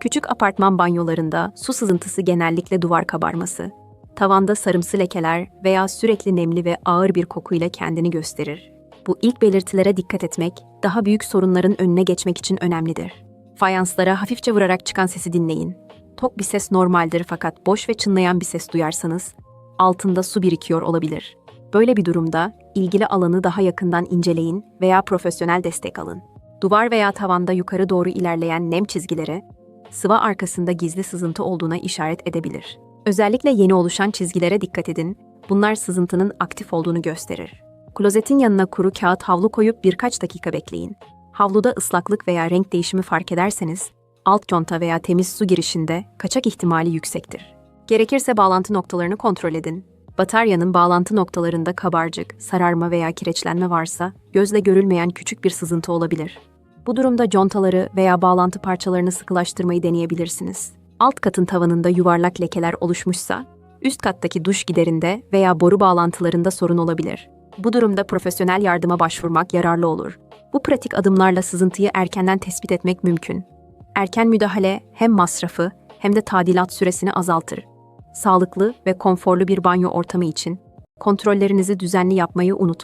Küçük apartman banyolarında su sızıntısı genellikle duvar kabarması, tavanda sarımsı lekeler veya sürekli nemli ve ağır bir kokuyla kendini gösterir. Bu ilk belirtilere dikkat etmek, daha büyük sorunların önüne geçmek için önemlidir. Fayanslara hafifçe vurarak çıkan sesi dinleyin. Tok bir ses normaldir fakat boş ve çınlayan bir ses duyarsanız, altında su birikiyor olabilir. Böyle bir durumda ilgili alanı daha yakından inceleyin veya profesyonel destek alın. Duvar veya tavanda yukarı doğru ilerleyen nem çizgileri, sıva arkasında gizli sızıntı olduğuna işaret edebilir. Özellikle yeni oluşan çizgilere dikkat edin. Bunlar sızıntının aktif olduğunu gösterir. Klozetin yanına kuru kağıt havlu koyup birkaç dakika bekleyin. Havluda ıslaklık veya renk değişimi fark ederseniz, alt conta veya temiz su girişinde kaçak ihtimali yüksektir. Gerekirse bağlantı noktalarını kontrol edin. Bataryanın bağlantı noktalarında kabarcık, sararma veya kireçlenme varsa, gözle görülmeyen küçük bir sızıntı olabilir. Bu durumda contaları veya bağlantı parçalarını sıkılaştırmayı deneyebilirsiniz. Alt katın tavanında yuvarlak lekeler oluşmuşsa, üst kattaki duş giderinde veya boru bağlantılarında sorun olabilir. Bu durumda profesyonel yardıma başvurmak yararlı olur. Bu pratik adımlarla sızıntıyı erkenden tespit etmek mümkün. Erken müdahale hem masrafı hem de tadilat süresini azaltır. Sağlıklı ve konforlu bir banyo ortamı için kontrollerinizi düzenli yapmayı unutmayın.